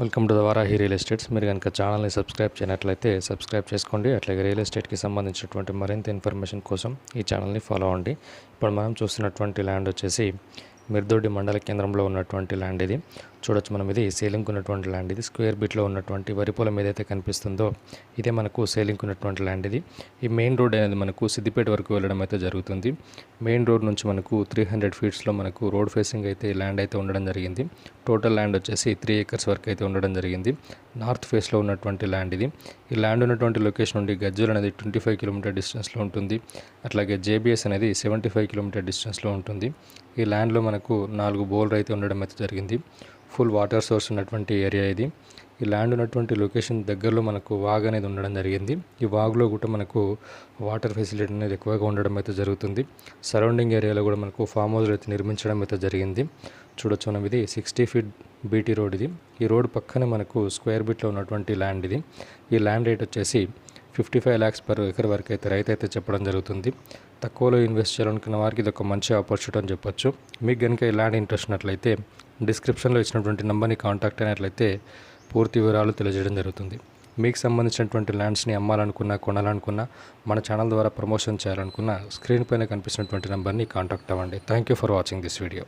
Welcome to the Varahi real estates మీరు కనుక ఛానల్ని సబ్స్క్రైబ్ చేయనట్లయితే సబ్స్క్రైబ్ చేసుకోండి. అట్లాగే రియల్ ఎస్టేట్కి సంబంధించినటువంటి మరింత ఇన్ఫర్మేషన్ కోసం ఈ ఛానల్ని ఫాలో అవ్వండి. ఇప్పుడు మనం చూస్తున్నటువంటి ల్యాండ్ వచ్చేసి మిర్దొడ్డి మండల కేంద్రంలో ఉన్నటువంటి ల్యాండ్ ఇది. చూడొచ్చు మనం ఇది సేలింగ్ ఉన్నటువంటి ల్యాండ్ ఇది. స్క్వేర్ బిట్లో ఉన్నటువంటి వరి పొలం ఏదైతే కనిపిస్తుందో ఇదే మనకు సేలింగ్ ఉన్నటువంటి ల్యాండ్ ఇది. ఈ మెయిన్ రోడ్ అనేది మనకు సిద్దిపేట వరకు వెళ్ళడం అయితే జరుగుతుంది. మెయిన్ రోడ్ నుంచి మనకు త్రీ హండ్రెడ్ ఫీట్స్లో మనకు రోడ్ ఫేసింగ్ అయితే ల్యాండ్ అయితే ఉండడం జరిగింది. టోటల్ ల్యాండ్ వచ్చేసి త్రీ ఏకర్స్ వరకు అయితే ఉండడం జరిగింది. నార్త్ ఫేస్లో ఉన్నటువంటి ల్యాండ్ ఇది. ఈ ల్యాండ్ ఉన్నటువంటి లొకేషన్ నుండి గజ్జూర్ అనేది ట్వంటీ ఫైవ్ కిలోమీటర్ డిస్టెన్స్లో ఉంటుంది. అట్లాగే జేబీఎస్ అనేది సెవెంటీ ఫైవ్ కిలోమీటర్ డిస్టెన్స్లో ఉంటుంది. ఈ ల్యాండ్లో మనకు నాలుగు బోర్లు అయితే ఉండడం అయితే జరిగింది. ఫుల్ వాటర్ సోర్స్ ఉన్నటువంటి ఏరియా ఇది. ఈ ల్యాండ్ ఉన్నటువంటి లొకేషన్ దగ్గరలో మనకు వాగ్ అనేది ఉండడం జరిగింది. ఈ వాగ్లో కూడా మనకు వాటర్ ఫెసిలిటీ అనేది ఎక్కువగా ఉండడం అయితే జరుగుతుంది. సరౌండింగ్ ఏరియాలో కూడా మనకు ఫామ్ హౌస్ అయితే నిర్మించడం అయితే జరిగింది. చూడొచ్చు మనం ఇది సిక్స్టీ ఫీట్ బీటీ రోడ్ ఇది. ఈ రోడ్ పక్కనే మనకు స్క్వేర్ బీట్లో ఉన్నటువంటి ల్యాండ్ ఇది. ఈ ల్యాండ్ రేట్ వచ్చేసి fifty five lakhs per acre వరకు అయితే రైతు అయితే చెప్పడం జరుగుతుంది. తక్కువలో ఇన్వెస్ట్ చేయాలనుకున్న వారికి ఇది ఒక మంచి ఆపర్చునిటీ అని చెప్పొచ్చు. మీకు కనుక ఇలాంటి ల్యాండ్ ఇంట్రెస్ట్ ఉన్నట్లయితే డిస్క్రిప్షన్లో ఇచ్చినటువంటి నెంబర్ని కాంటాక్ట్ అయినట్లయితే పూర్తి వివరాలు తెలియజేయడం జరుగుతుంది. మీకు సంబంధించినటువంటి ల్యాండ్స్ని అమ్మాలనుకున్నా కొనాలనుకున్నా మన ఛానల్ ద్వారా ప్రమోషన్ చేయాలనుకున్నా స్క్రీన్ పైన కనిపిస్తున్నటువంటి నెంబర్ని కాంటాక్ట్ అవ్వండి. Thank you for watching this video